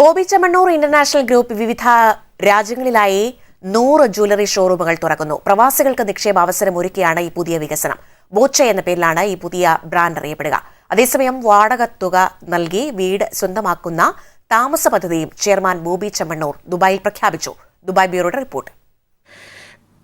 Bobby Chemmanur international group വിവിധ രാജ്യങ്ങളിലായി നൂറ് jewellery ഷോറൂമുകൾ തുറക്കുന്നു. പ്രവാസികൾക്ക് നിക്ഷേപ അവസരം ഒരുക്കിയാണ് ഈ പുതിയ വികസനം. ബോച്ച എന്ന പേരിലാണ് ഈ പുതിയ ബ്രാൻഡ് അറിയപ്പെടുക. അതേസമയം വാടക തുക നൽകി വീട് സ്വന്തമാക്കുന്ന താമസ പദ്ധതിയും ചെയർമാൻ ബോബി ചെമ്മണ്ണൂർ ദുബായിൽ പ്രഖ്യാപിച്ചു. ദുബായ് ബ്യൂറോയുടെ റിപ്പോർട്ട്.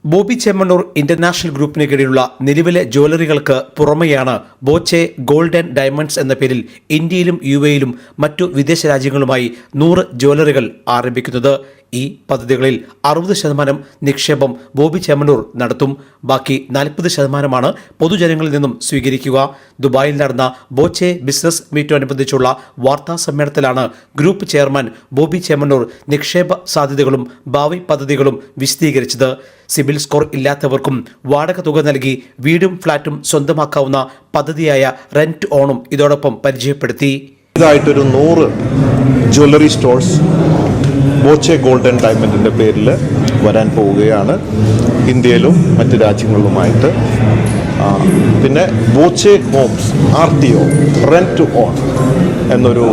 ബോബി ചെമ്മണ്ണൂർ ഇന്റർനാഷണൽ ഗ്രൂപ്പിന് കീഴിലുള്ള നിലവിലെ ജ്വല്ലറികൾക്ക് പുറമെയാണ് ബോച്ചെ ഗോൾഡ് ആൻഡ് ഡയമണ്ട്സ് എന്ന പേരിൽ ഇന്ത്യയിലും യു എയിലും മറ്റു വിദേശ രാജ്യങ്ങളുമായി നൂറ് ജ്വല്ലറികൾ ആരംഭിക്കുന്നത്. ഈ പദ്ധതികളിൽ അറുപത് ശതമാനം നിക്ഷേപം ബോബി ചെമ്മണ്ണൂർ നടത്തും. ബാക്കി നാൽപ്പത് ശതമാനമാണ് പൊതുജനങ്ങളിൽ നിന്നും സ്വീകരിക്കുക. ദുബായിൽ നടന്ന ബോച്ചെ ബിസിനസ് മീറ്റോടനുബന്ധിച്ചുള്ള വാർത്താ സമ്മേളനത്തിലാണ് ഗ്രൂപ്പ് ചെയർമാൻ ബോബി ചെമ്മണ്ണൂർ നിക്ഷേപ സാധ്യതകളും ഭാവി പദ്ധതികളും വിശദീകരിച്ചത്. സിബിൽ സ്കോർ ഇല്ലാത്തവർക്കും വാടക തുക നൽകി വീടും ഫ്ളാറ്റും സ്വന്തമാക്കാവുന്ന പദ്ധതിയായ റെന്റ് ഓണും ഇതോടൊപ്പം പരിചയപ്പെടുത്തി. ഇതായിട്ടൊരു നൂറ് ജ്വല്ലറി സ്റ്റോഴ്സ് ബോച്ചെ ഗോൾഡൻ ഡയമണ്ടിന്റെ പേരിൽ വരാൻ പോവുകയാണ്. ഇന്ത്യയിലും മറ്റ് രാജ്യങ്ങളിലുമായിട്ട്. പിന്നെ Boche homes R T O rent own. എന്നൊരു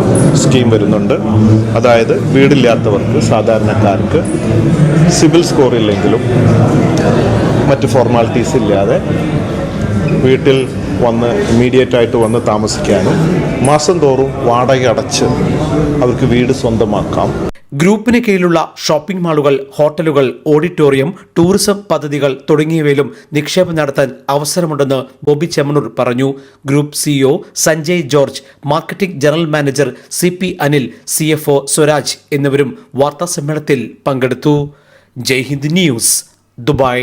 സ്കീം വരുന്നുണ്ട്. അതായത് വീടില്ലാത്തവർക്ക് സാധാരണക്കാർക്ക് സിവിൽ സ്കോർ ഇല്ലെങ്കിലും മറ്റ് ഫോർമാലിറ്റീസ് ഇല്ലാതെ വീട്ടിൽ വന്ന് ഇമ്മീഡിയറ്റ് ആയിട്ട് വന്ന് താമസിക്കാനും മാസം തോറും വാടക അടച്ച് അവർക്ക് വീട് സ്വന്തമാക്കാം. ഗ്രൂപ്പിന് കീഴിലുള്ള ഷോപ്പിംഗ് മാളുകൾ ഹോട്ടലുകൾ ഓഡിറ്റോറിയം ടൂറിസം പദ്ധതികൾ തുടങ്ങിയവയിലും നിക്ഷേപം നടത്താൻ അവസരമുണ്ടെന്ന് ബോബി ചെമ്മണൂർ പറഞ്ഞു. Group CEO Sanjay George marketing general manager C P Anil C F O Swaraj എന്നിവരും വാർത്താസമ്മേളനത്തിൽ പങ്കെടുത്തു. Jaihind news Dubai.